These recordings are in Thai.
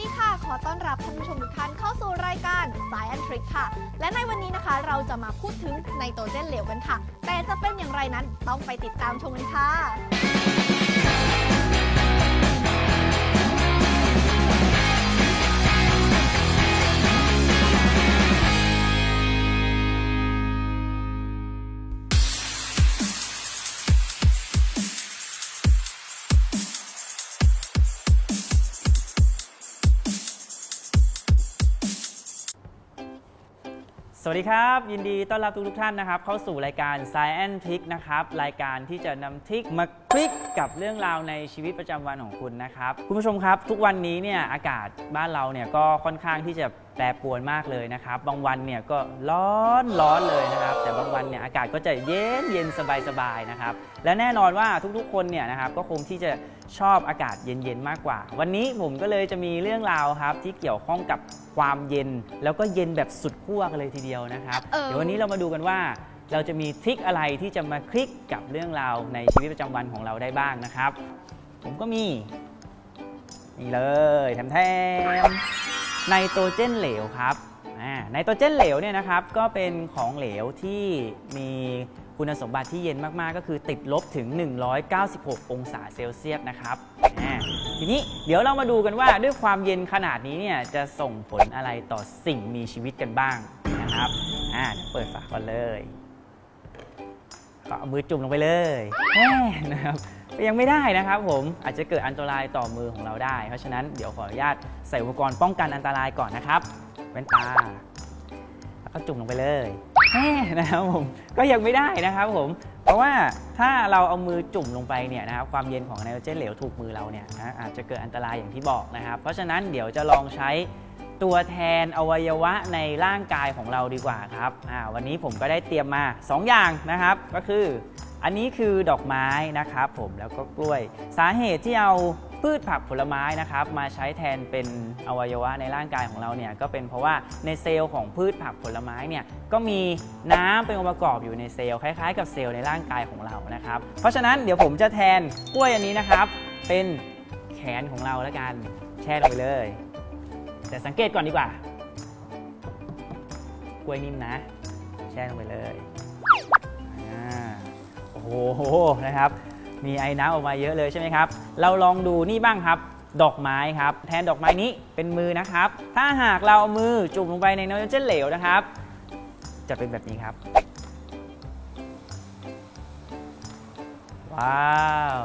ดีค่ะ ขอต้อนรับท่านผู้ชมทุกท่านเข้าสู่รายการ Science Trick ค่ะ และในวันนี้นะคะเราจะมาพูดถึงไนโตรเจนเหลวกันค่ะ แต่จะเป็นอย่างไรนั้นต้องไปติดตามชมกันค่ะ สวัสดีครับ ยินดีต้อนรับทุกทุกท่านนะครับ เข้าสู่รายการ Science Tick นะครับ รายการที่จะนำทิกมา คลิกกับเรื่องราวในชีวิตประจำวันของคุณนะครับคุณผู้ชมครับ ทุกวันนี้เนี่ยอากาศบ้านเราเนี่ยก็ค่อนข้างที่จะแปรปรวนมากเลยนะครับ บางวันเนี่ยก็ร้อนร้อนเลยนะครับ แต่บางวันเนี่ยอากาศก็จะเย็นเย็นสบายสบายๆนะครับ และแน่นอนว่าทุกๆ คนเนี่ยนะครับก็คงที่จะชอบอากาศเย็นๆมากกว่า วันนี้ผมก็เลยจะมีเรื่องราวครับที่เกี่ยวข้องกับความเย็น แล้วก็เย็นแบบสุดขั้วกันเลยทีเดียวนะครับเออเดี๋ยววันนี้เรามาดูกันว่า เราจะมีทริคอะไรที่จะมาคลิกกับเรื่องราวในชีวิตประจำวันของเราได้บ้างนะครับ ผมก็มีนี่เลยแถมแถมไนโตรเจนเหลวครับไนโตรเจนเหลวเนี่ยนะครับก็เป็นของเหลวที่มีคุณสมบัติที่เย็นมาก ๆ ก็คือติดลบถึง 196 องศาเซลเซียสนะครับทีนี้เดี๋ยวเรามาดูกันว่าด้วยความเย็นขนาดนี้เนี่ยจะส่งผลอะไรต่อสิ่งมีชีวิตกันบ้างนะครับอ่าเดี๋ยวเปิดฝาก่อนเลย ก็เอามือจุ่มลงไปเลยแม่นะครับยังไม่ได้นะครับผมอาจจะเกิดอันตรายต่อมือของเราได้ เพราะฉะนั้นเดี๋ยวขออนุญาตใส่อุปกรณ์ป้องกันอันตรายก่อนนะครับแว่นตาแล้วก็จุ่มลงไปเลยแม่นะครับผมก็ยังไม่ได้นะครับผมเพราะว่าถ้าเราเอามือจุ่มลงไปเนี่ยนะครับความเย็นของไนโตรเจนเหลวถูกมือเราเนี่ยนะอาจจะเกิดอันตรายอย่างที่บอกนะครับ เพราะฉะนั้นเดี๋ยวจะลองใช้ ตัวแทนอวัยวะในร่างกายของเราดีกว่าครับอ่าวันนี้ผมก็ได้เตรียมมา 2 อย่างนะครับ ก็คือ อันนี้คือดอกไม้นะครับผมแล้วก็กล้วย สาเหตุที่เอาพืชผักผลไม้นะครับมาใช้แทนเป็นอวัยวะในร่างกายของเราเนี่ยก็เป็นเพราะว่าในเซลล์ของพืชผักผลไม้เนี่ยก็มีน้ำเป็นองค์ประกอบอยู่ในเซลล์คล้ายๆ กับเซลล์ในร่างกายของเรานะครับ เพราะฉะนั้นเดี๋ยวผมจะแทนกล้วยอันนี้นะครับ เป็นแขนของเราแล้วกันแช่ลงไปเลย แต่สังเกตก่อนดีกว่า กล้วยนิ่มนะ แช่ลงไปเลยอ่าโอ้โหนะครับ มีไอ้น้ำออกมาเยอะเลยใช่ไหมครับ เราลองดูนี่บ้างครับ ดอกไม้ครับ แทนดอกไม้นี้เป็นมือนะครับ ถ้าหากเราเอามือจุ่มลงไปในนโตรเจนเหลวนะครับ จะเป็นแบบนี้ครับ ว้าว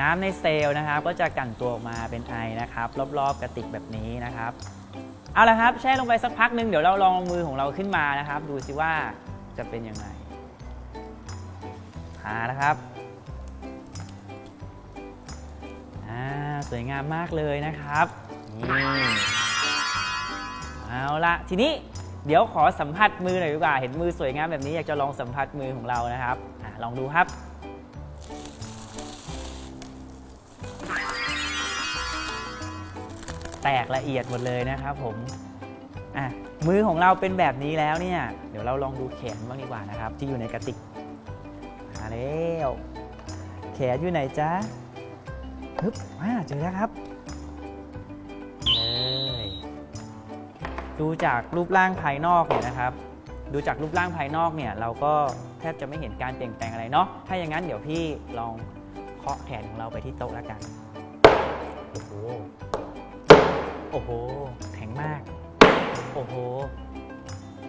น้ำในเซลล์นะครับ ก็จะกั่นตัวออกมาเป็นไอนะครับ รอบๆกระติกแบบนี้นะครับเอาละครับแช่ลงไปสักพักหนึ่งเดี๋ยวเราลองมือของเราขึ้นมานะครับ ดูสิว่าจะเป็นยังไงหาแล้วครับอ่าสวยงามมากเลยนะครับนี่เอาละทีนี้เดี๋ยวขอสัมผัสมือหน่อยดีกว่า เห็นมือสวยงามแบบนี้อยากจะลองสัมผัสมือของเรานะครับอลองดูครับ แตกละเอียดหมดเลยนะครับผมอะมือของเราเป็นแบบนี้แล้วเนี่ย เดี๋ยวเราลองดูแขนบ้างดีกว่านะครับ ที่อยู่ในกระติกมาแล้วแขนอยู่ไหนจ๊ะฮึบอ่าเจอแล้วครับเลยดูจากรูปร่างภายนอกเนี่ยนะครับ ดูจากรูปร่างภายนอกเนี่ย เราก็แทบจะไม่เห็นการเปลี่ยนแปลงอะไรเนาะถ้าอย่างนั้นเดี๋ยวพี่ลองเคาะแขนของเราไปที่โต๊ะแล้วกันโอ้โห โอ้โห แข็งมาก โอ้โห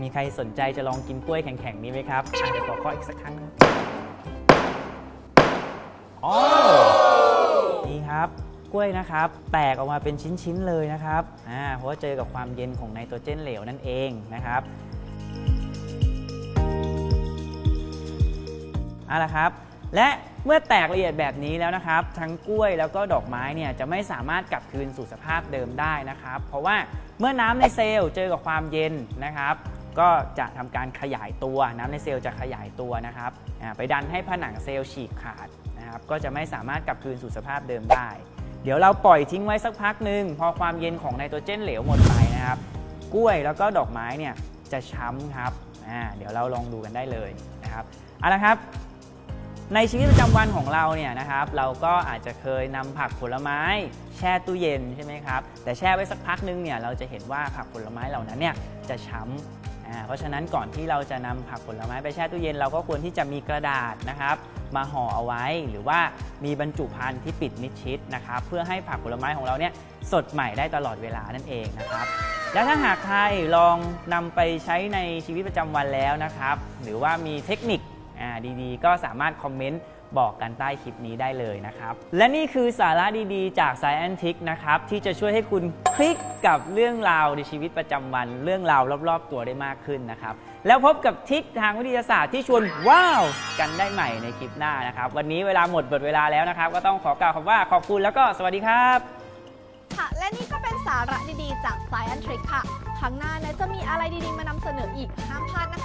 มีใครสนใจจะลองกินกล้วยแข็งๆนี้ไหมครับอะเดี๋ยวขอข้ออีกสักครั้งนะอ๋อนี่ครับกล้วยนะครับ แตกออกมาเป็นชิ้นๆเลยนะครับอ่าเพราะว่าเจอกับความเย็นของไนโตรเจนเหลวนั่นเองนะครับเอาละครับ และ เมื่อแตกละเอียดแบบนี้แล้วนะครับ ทั้งกล้วยแล้วก็ดอกไม้เนี่ยจะไม่สามารถกลับคืนสู่สภาพเดิมได้นะครับ เพราะว่าเมื่อน้ำในเซลล์เจอกับความเย็นนะครับ ก็จะทำการขยายตัวน้ำในเซลล์จะขยายตัวนะครับไปดันให้ผนังเซลล์ฉีกขาดนะครับ ก็จะไม่สามารถกลับคืนสู่สภาพเดิมได้ เดี๋ยวเราปล่อยทิ้งไว้สักพักหนึ่งพอความเย็นของไนโตรเจนเหลวหมดไปนะครับ กล้วยแล้วก็ดอกไม้เนี่ยจะช้ำครับเดี๋ยวเราลองดูกันได้เลยนะครับเอาละครับ ในชีวิตประจำวันของเราเนี่ยนะครับเราก็อาจจะเคยนำผักผลไม้ แช่ตู้เย็นใช่ไหมครับแต่แช่ไว้สักพักนึงเนี่ยเราจะเห็นว่าผักผลไม้เหล่านั้นเนี่ยจะช้ำอ่าเพราะฉะนั้นก่อนที่เราจะนำผักผลไม้ไปแช่ตู้เย็นเราก็ควรที่จะมีกระดาษนะครับมาห่อเอาไว้ หรือว่ามีบรรจุภัณฑ์ที่ปิดมิดชิดนะครับเพื่อให้ผักผลไม้ของเราเนี่ยสดใหม่ได้ตลอดเวลานั่นเองนะครับแล้วถ้าหากใครลองนำไปใช้ในชีวิตประจำวันแล้วนะครับ หรือว่ามีเทคนิค ดีๆ ก็สามารถคอมเมนต์บอกกันใต้คลิปนี้ได้เลยนะครับ และนี่คือสาระดีๆ จาก Science t i c นะครับ ที่จะช่วยให้คุณคลิกกับเรื่องราวในชีวิตประจำวัน เรื่องราวรอบๆ ตัวได้มากขึ้นนะครับ แล้วพบกับทิคทางวิทยาศาสตร์ที่ชวนว้าว กันได้ใหม่ในคลิปหน้านะครับ วันนี้เวลาหมดหมดเวลาแล้วนะครับ ก็ต้องขอกล่าวคำว่าขอบคุณแล้วก็สวัสดีครับ ค่ะ และนี่ก็เป็นสาระดีๆ จาก Science t i c ค่ะ ครั้งหน้านะจะมีอะไรดีๆมานำเสนออีกห้ามพลาดนะคะ